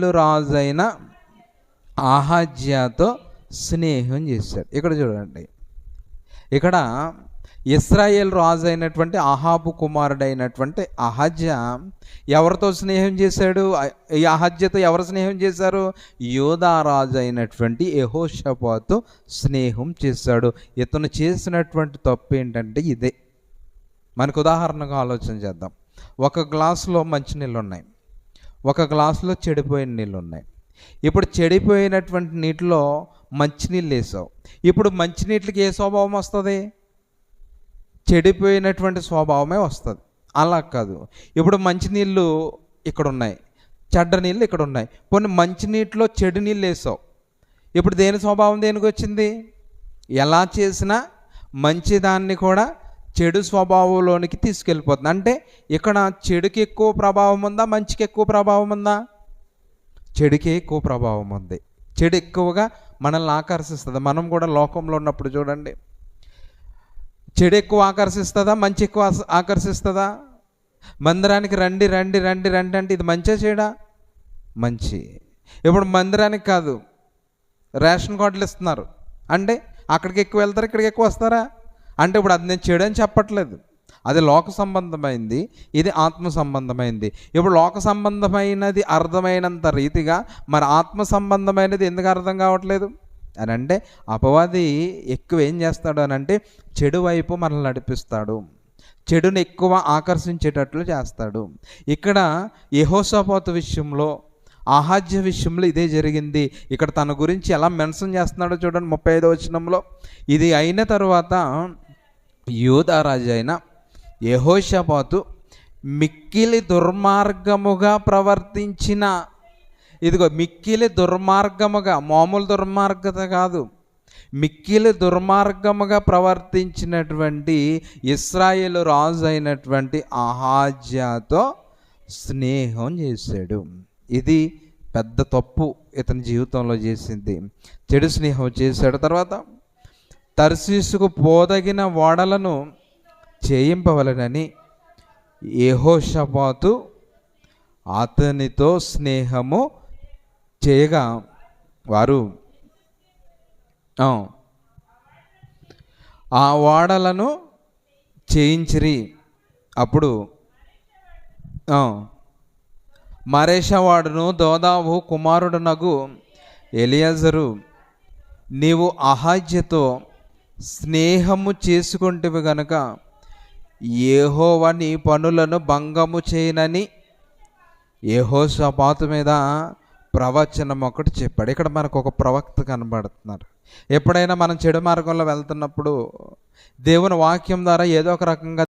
రాజైన ఆహాజ్యాతో స్నేహం చేశాడు. ఇక్కడ చూడండి. ఇక్కడ ఇస్రాయేల్ రాజు అయినటువంటి అహాబు కుమారుడైనటువంటి అహజ్య ఎవరితో స్నేహం చేశాడు? ఈ అహజ్యతో ఎవరు స్నేహం చేశారు? యోధా రాజు అయినటువంటి యహోషపాతో స్నేహం చేశాడు. ఇతను చేసినటువంటి తప్పు ఏంటంటే ఇదే. మనకు ఉదాహరణగా ఆలోచన చేద్దాం. ఒక గ్లాసులో మంచినీళ్ళు ఉన్నాయి ఒక గ్లాసులో చెడిపోయిన నీళ్ళు ఉన్నాయి ఇప్పుడు చెడిపోయినటువంటి నీటిలో మంచినీళ్ళు వేసావు. ఇప్పుడు మంచినీటికి ఏ స్వభావం వస్తుంది? చెడిపోయినటువంటి స్వభావమే వస్తుంది. అలా కాదు. ఇప్పుడు మంచినీళ్ళు ఇక్కడ ఉన్నాయి చెడ్డ నీళ్ళు ఇక్కడ ఉన్నాయి కొన్ని మంచినీటిలో చెడు నీళ్ళు వేసావు. ఇప్పుడు దేని స్వభావం దేనికి వచ్చింది ఎలా చేసినా మంచిదాన్ని కూడా చెడు స్వభావంలోనికి తీసుకెళ్ళిపోతుంది. అంటే ఇక్కడ చెడుకి ఎక్కువ ప్రభావం ఉందా? మంచికి ఎక్కువ ప్రభావం ఉందా? చెడుకి ఎక్కువ ప్రభావం ఉంది. చెడు ఎక్కువగా మనల్ని ఆకర్షిస్తుంది. మనం కూడా లోకంలో ఉన్నప్పుడు చూడండి. చెడు ఎక్కువ ఆకర్షిస్తుందా? మంచి ఎక్కువ ఆకర్షిస్తుందా? మందిరానికి రండి రండి రండి రండి అంటే ఇది మంచిగా చెడా? మంచి. ఇప్పుడు మందిరానికి కాదు రేషన్ కార్డులు ఇస్తున్నారు. అంటే అక్కడికి ఎక్కువ వెళ్తారు? ఇక్కడికి ఎక్కువ వస్తారా? అంటే ఇప్పుడు అది నేను చెడు అని చెప్పట్లేదు. అది లోక సంబంధమైంది ఇది ఆత్మ సంబంధమైంది. ఇప్పుడు లోక సంబంధమైనది అర్థమైనంత రీతిగా మరి ఆత్మ సంబంధమైనది ఎందుకు అర్థం కావట్లేదు? అని అంటే అపవాది ఎక్కువ ఏం చేస్తాడు అని అంటే చెడు వైపు మనల్ని నడిపిస్తాడు. చెడుని ఎక్కువ ఆకర్షించేటట్లు చేస్తాడు. ఇక్కడ యహోసపోత విషయంలో ఆహాజ్య విషయంలో ఇదే జరిగింది. ఇక్కడ తన గురించి ఎలా మెన్షన్ చేస్తున్నాడో చూడండి ముప్పై ఐదో వచనంలో. ఇది అయిన తర్వాత యూదారాజు అయిన యహోషపాతు మిక్కిలి దుర్మార్గముగా ప్రవర్తించిన ఇదిగో మిక్కిలి దుర్మార్గముగా మామూలు దుర్మార్గత కాదు మిక్కిలి దుర్మార్గముగా ప్రవర్తించినటువంటి ఇస్రాయేల్ రాజు అయినటువంటి అహాజ్యాతో స్నేహం చేశాడు. ఇది పెద్ద తప్పు ఇతని జీవితంలో చేసింది. చెడు స్నేహం చేశాడు. తర్వాత తర్శీసుకు పోదగిన ఓడలను చేయింపవలనని ఏహోషపాతు అతనితో స్నేహము చేయగా వారు ఆ, ఓడలను చేయించిరి. అప్పుడు మరేషవాడును దోదావు కుమారుడునగు ఎలియాజరు నీవు అహాజ్యతో స్నేహము చేసుకుంటివి గనక ఏహోవ నీ పనులను భంగము చేయనని ఏహో సపాత మీద ప్రవచనం ఒకటి చెప్పాడు. ఇక్కడ మనకు ఒక ప్రవక్త కనబడుతున్నారు. ఎప్పుడైనా మనం చెడు మార్గంలో వెళ్తున్నప్పుడు దేవుని వాక్యం ద్వారా ఏదో ఒక రకంగా